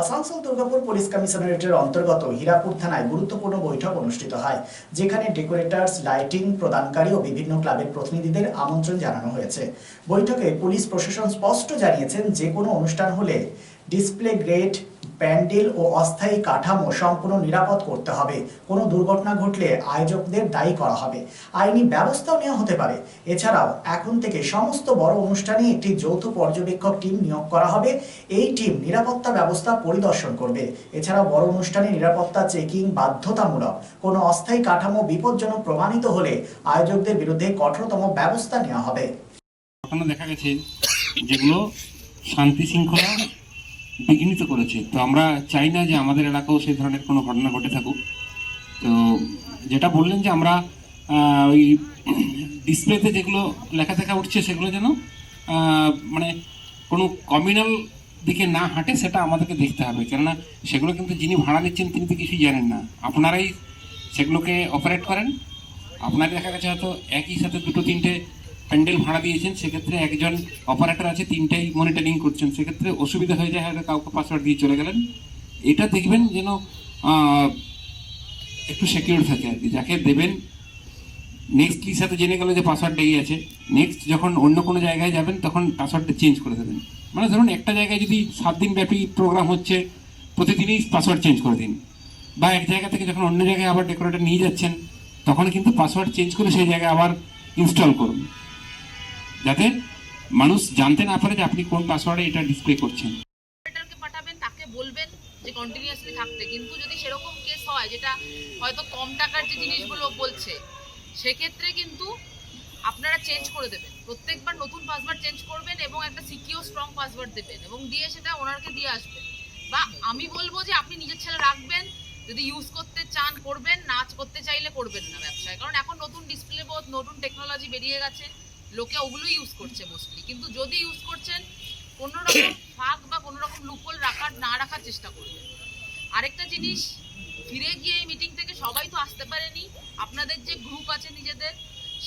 Asansol Durgapur police কমিশনারেটের অন্তর্গত হীরাপুর থানায় গুরুত্বপূর্ণ বৈঠক অনুষ্ঠিত হয়, যেখানে ডেকোরেটার্স, লাইটিং প্রদানকারী ও বিভিন্ন ক্লাবের প্রতিনিধিদের আমন্ত্রণ জানানো হয়েছে। বৈঠকে পুলিশ প্রশাসন স্পষ্ট জানিয়েছেন, যে কোনো অনুষ্ঠান হলে ডিসপ্লে গ্রেড প্যান্ডেল ও অস্থায়ী কাঠামো সম্পূর্ণ নিরাপদ করতে হবে। কোনো দুর্ঘটনা ঘটলে আয়োজকদের দায়ী করা হবে। আইনি ব্যবস্থাও নেওয়া হতে পারে। এছাড়াও এখন থেকে সমস্ত বড় অনুষ্ঠানে একটি যৌথ পর্যবেক্ষক টিম নিয়োগ করা হবে। এই টিম নিরাপত্তা ব্যবস্থা পরিদর্শন করবে। এছাড়াও বড় অনুষ্ঠানে নিরাপত্তা চেকিং বাধ্যতামূলক। কোনো অস্থায়ী কাঠামো বিপজ্জনক প্রমাণিত হলে আয়োজকদের বিরুদ্ধে কঠোরতম ব্যবস্থা নেওয়া হবে। ঘটনা দেখা গেছে যেগুলো শান্তি শৃঙ্খলা বিঘ্নিত করেছে। তো আমরা চাই না যে আমাদের এলাকাও সেই ধরনের কোনো ঘটনা ঘটে থাকুক। তো যেটা বললেন যে আমরা ওই ডিসপ্লেতে যেগুলো লেখা দেখা উঠছে সেগুলো যেন মানে কোনো কমিউনাল দিকে না হাঁটে, সেটা আমাদেরকে দেখতে হবে। কেননা সেগুলো কিন্তু যিনি ভাড়া নিচ্ছেন তিনি তো কিছুই জানেন না। আপনারাই সেগুলোকে অপারেট করেন। আপনার দেখা গেছে হয়তো একই সাথে দুটো, তিনটে প্যান্ডেল ভাড়া দিয়েছেন, সেক্ষেত্রে একজন অপারেটর আছে, তিনটাই মনিটরিং করছেন। সেক্ষেত্রে অসুবিধা হয়ে যায়, হয়তো কাউকে পাসওয়ার্ড দিয়ে চলে গেলেন। এটা দেখবেন যেন একটু সিকিউর থাকে আর কি, যাকে দেবেন। নেক্সটলি সাথে জেনে গেল যে পাসওয়ার্ডটা এই আছে? নেক্সট যখন অন্য কোনো জায়গায় যাবেন, তখন পাসওয়ার্ডটা চেঞ্জ করে দেবেন। মানে ধরুন, একটা জায়গায় যদি সাত দিন ব্যাপী প্রোগ্রাম হচ্ছে, প্রতিদিনই পাসওয়ার্ড চেঞ্জ করে দিন। বা এক জায়গা থেকে যখন অন্য জায়গায় আবার ডেকোরেটর নিয়ে যাচ্ছেন, তখন কিন্তু পাসওয়ার্ড চেঞ্জ করে সেই জায়গায় আবার ইনস্টল করুন। যাতে মানুষ জানতে না পারে যে আপনি কোন পাসওয়ার্ডে এটা ডিসপ্লে করছেন। কিন্তু যদি সেরকম কেস হয়, যেটা হয়তো কম টাকার যে জিনিসগুলো বলছে, সেক্ষেত্রে কিন্তু আপনারা চেঞ্জ করে দেবেন। প্রত্যেকবার নতুন পাসওয়ার্ড চেঞ্জ করবেন এবং একটা সিকিউর স্ট্রং পাসওয়ার্ড দেবেন এবং দিয়ে সেটা ওনারকে দিয়ে আসবেন। বা আমি বলব যে আপনি নিজের ছেলে রাখবেন, যদি ইউজ করতে চান, করবেন, নাচ করতে চাইলে করবেন না ব্যবসায়। কারণ এখন নতুন ডিসপ্লে বোধ নতুন টেকনোলজি বেরিয়ে গেছে। লোকে ওগুলো ইউজ করছে মোস্টলি কিন্তু যদি ইউজ করছেন কোনো রকম ফাঁক বা কোনো রকম লুপোল রাখার না রাখার চেষ্টা করবেন। আরেকটা জিনিস ফিরে গিয়ে এই মিটিং থেকে সবাই তো আসতে পারেনি। আপনাদের যে গ্রুপ আছে নিজেদের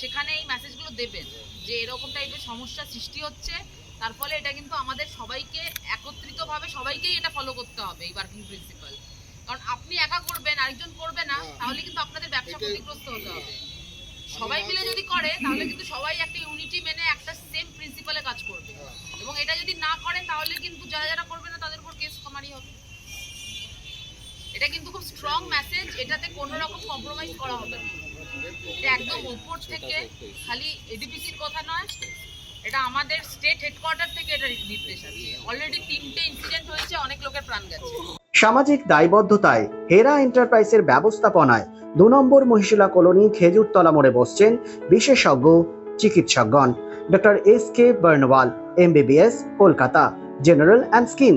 সেখানে এই মেসেজগুলো দেবেন যে এরকম টাইপের সমস্যা সৃষ্টি হচ্ছে। তার ফলে এটা কিন্তু আমাদের সবাইকে একত্রিতভাবে সবাইকেই এটা ফলো করতে হবে এই ওয়ার্কিং প্রিন্সিপাল কারণ আপনি একা করবেন আরেকজন করবে না তাহলে কিন্তু আপনাদের ব্যবসা ক্ষতিগ্রস্ত হতে হবে। সবাই মিলে যদি করে তাহলে কিন্তু সবাই একটা ইউনিটি মেনে একটা সেম প্রিন্সিপালে কাজ করবে এবং এটা যদি না করে তাহলে কিন্তু যারা যারা করবে না তাদের উপর কেস কামারি হবে এটা কিন্তু খুব স্ট্রং মেসেজ এটাতে কোনো রকম কম্প্রোমাইজ করা হবে না। এটা একদম উপর থেকে, খালি এডিপিসির কথা নয়, এটা আমাদের স্টেট হেডকোয়ার্টার থেকে এটা নির্দেশ আছে। অলরেডি তিনটে ইনসিডেন্ট হয়েছে, অনেক লোকের প্রাণ গেছে। সামাজিক দায়বদ্ধতায় হেরা এন্টারপ্রাইজের ব্যবস্থাপনায় দু নম্বর মহিশিলা কলোনি খেজুরতলা মোড়ে বসছেন বিশেষজ্ঞ চিকিৎসকগণ। Doctor S K Barnwal MBBS Kolkata general and skin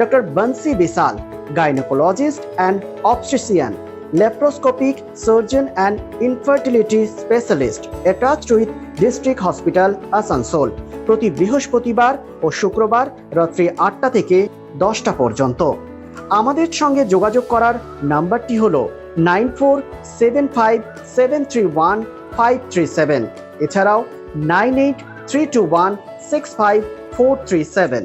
Doctor Bansi Bisal gynaecologist and obstetrician laparoscopic surgeon and infertility specialist attached with district hospital Asansol প্রতি বৃহস্পতিবার ও শুক্রবার রাত্রি আটটা থেকে দশটা পর্যন্ত। আমাদের সঙ্গে যোগাযোগ করার নাম্বারটি হলো nine four seven five seven three one five three seven. এছাড়াও nine eight three two one six five four three seven.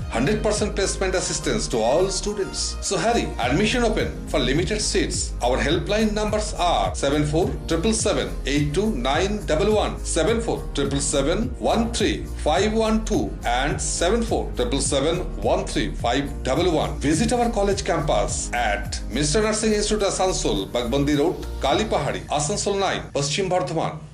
100% placement assistance to all students. So hurry, admission open for limited seats. Our helpline numbers are 7477 82911, 7477 13512 and 7477 Visit our college campus at Mr. Nursing Institute Asansol, Bagbandi Road, Kalipahari, Asansol 9, Paschim Bardhaman.